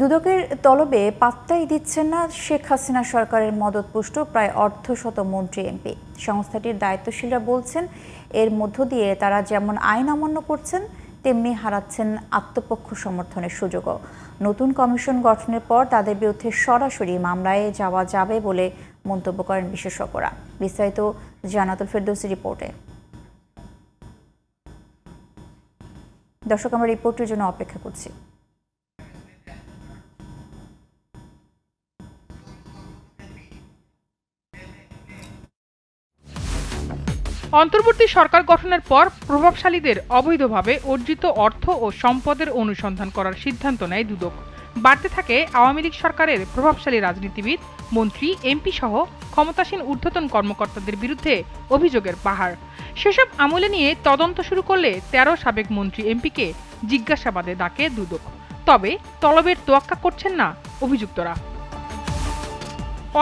দুদকের তলবে পাত্তাই দিচ্ছেন না শেখ হাসিনা সরকারের মদতপুষ্ট প্রায় অর্ধশত মন্ত্রী এমপি। সংস্থাটির দায়িত্বশীলরা বলছেন, এর মধ্য দিয়ে তারা যেমন আইন অমান্য করছেন, তেমনি হারাচ্ছেন আত্মপক্ষ সমর্থনের সুযোগও। নতুন কমিশন গঠনের পর তাদের বিরুদ্ধে সরাসরি মামলায় যাওয়া যাবে বলে মন্তব্য করেন বিশেষজ্ঞরা। বিস্তারিত জানাতুল ফেরদৌসি রিপোর্টে। দর্শক, আমরা রিপোর্টের জন্য অপেক্ষা করছি। অন্তর্বর্তী সরকার গঠনের পর প্রভাবশালীদের অবৈধভাবে অর্জিত অর্থ ও সম্পদের অনুসন্ধান করার সিদ্ধান্ত নেয় দুদক। বাড়তে থাকে আওয়ামী লীগ সরকারের প্রভাবশালী রাজনীতিবিদ, মন্ত্রী, এমপি সহ ক্ষমতাসীন ঊর্ধ্বতন কর্মকর্তাদের বিরুদ্ধে অভিযোগের পাহাড়। সেসব আমলে নিয়ে তদন্ত শুরু করলে তেরো সাবেক মন্ত্রী, এমপিকে জিজ্ঞাসাবাদে ডাকে দুদক। তবে তলবের তোয়াক্কা করছেন না অভিযুক্তরা।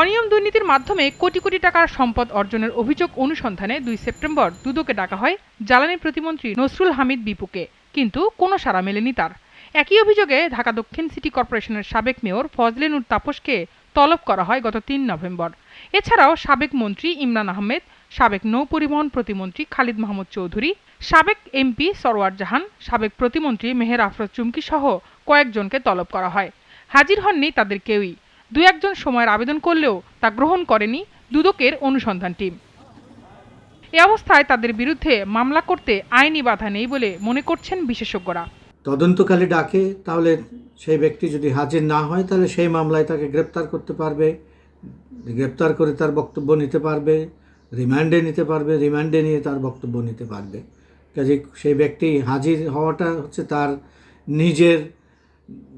অনিয়ম দুর্নীতির মাধ্যমে কোটি কোটি টাকার সম্পদ অর্জনের অভিযোগ অনুসন্ধানে দুই সেপ্টেম্বর দুদকে ডাকা হয় জ্বালানি প্রতিমন্ত্রী নসরুল হামিদ বিপুকে, কিন্তু কোনো সাড়া মেলেনি তার। একই অভিযোগে ঢাকা দক্ষিণ সিটি কর্পোরেশনের সাবেক মেয়র ফজলেনুর তাপসকে তলব করা হয় গত তিন নভেম্বর। এছাড়াও সাবেক মন্ত্রী ইমরান আহমেদ, সাবেক নৌ পরিবহন প্রতিমন্ত্রী খালিদ মাহমুদ চৌধুরী, সাবেক এমপি সরওয়ার জাহান, সাবেক প্রতিমন্ত্রী মেহের আফরোজ চুমকি সহ কয়েকজনকে তলব করা হয়। হাজির হননি তাদের কেউই। দু একজন সময়ের আবেদন করলেও তা গ্রহণ করেনি দুদকের অনুসন্ধান টিম। এ অবস্থায় তাদের বিরুদ্ধে মামলা করতে আইনি বাধা নেই বলে মনে করছেন বিশেষজ্ঞরা। তদন্তকালে ডাকে, তাহলে সেই ব্যক্তি যদি হাজির না হয়, তাহলে সেই মামলায় তাকে গ্রেপ্তার করতে পারবে, গ্রেপ্তার করে তার বক্তব্য নিতে পারবে, রিমান্ডে নিতে পারবে, রিমান্ডে নিয়ে তার বক্তব্য নিতে পারবে। কাজে সেই ব্যক্তি হাজির হওয়াটা হচ্ছে তার নিজের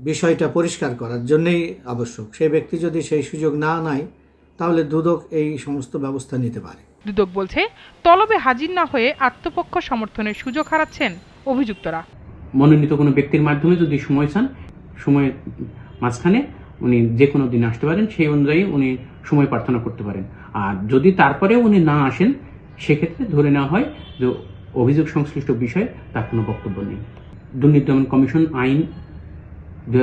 বিষয়টা পরিষ্কার করার জন্যই আবশ্যক। সেই ব্যক্তি যদি সেই সুযোগ না নেয় তাহলে দুদক এই সমস্ত ব্যবস্থা নিতে পারে। দুদক বলছে তলবে হাজির না হয়ে আত্মপক্ষ সমর্থনের সুযোগ হারাচ্ছেন অভিযুক্তরা। মনোনীত কোনো ব্যক্তির মাধ্যমে যদি সময় চান সময়ের মাঝখানে উনি যে কোনো দিন আসতে পারেন সেই অনুযায়ী উনি সময় প্রার্থনা করতে পারেন। আর যদি তারপরে উনি না আসেন সেক্ষেত্রে ধরে নেওয়া হয় যে অভিযোগ সংশ্লিষ্ট বিষয়ে তার কোনো বক্তব্য নেই। দুর্নীতি দমন কমিশন আইন দু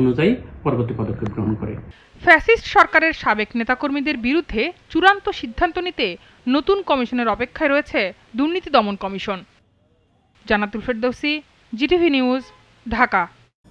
অনুযায়ী পরবর্তী পদক্ষেপ গ্রহণ করে। ফ্যাসিস্ট সরকারের সাবেক নেতাকর্মীদের বিরুদ্ধে চূড়ান্ত সিদ্ধান্ত নিতে নতুন কমিশনের অপেক্ষায় রয়েছে দুর্নীতি দমন commission. Jannatul Ferdousi, GTV news, Dhaka.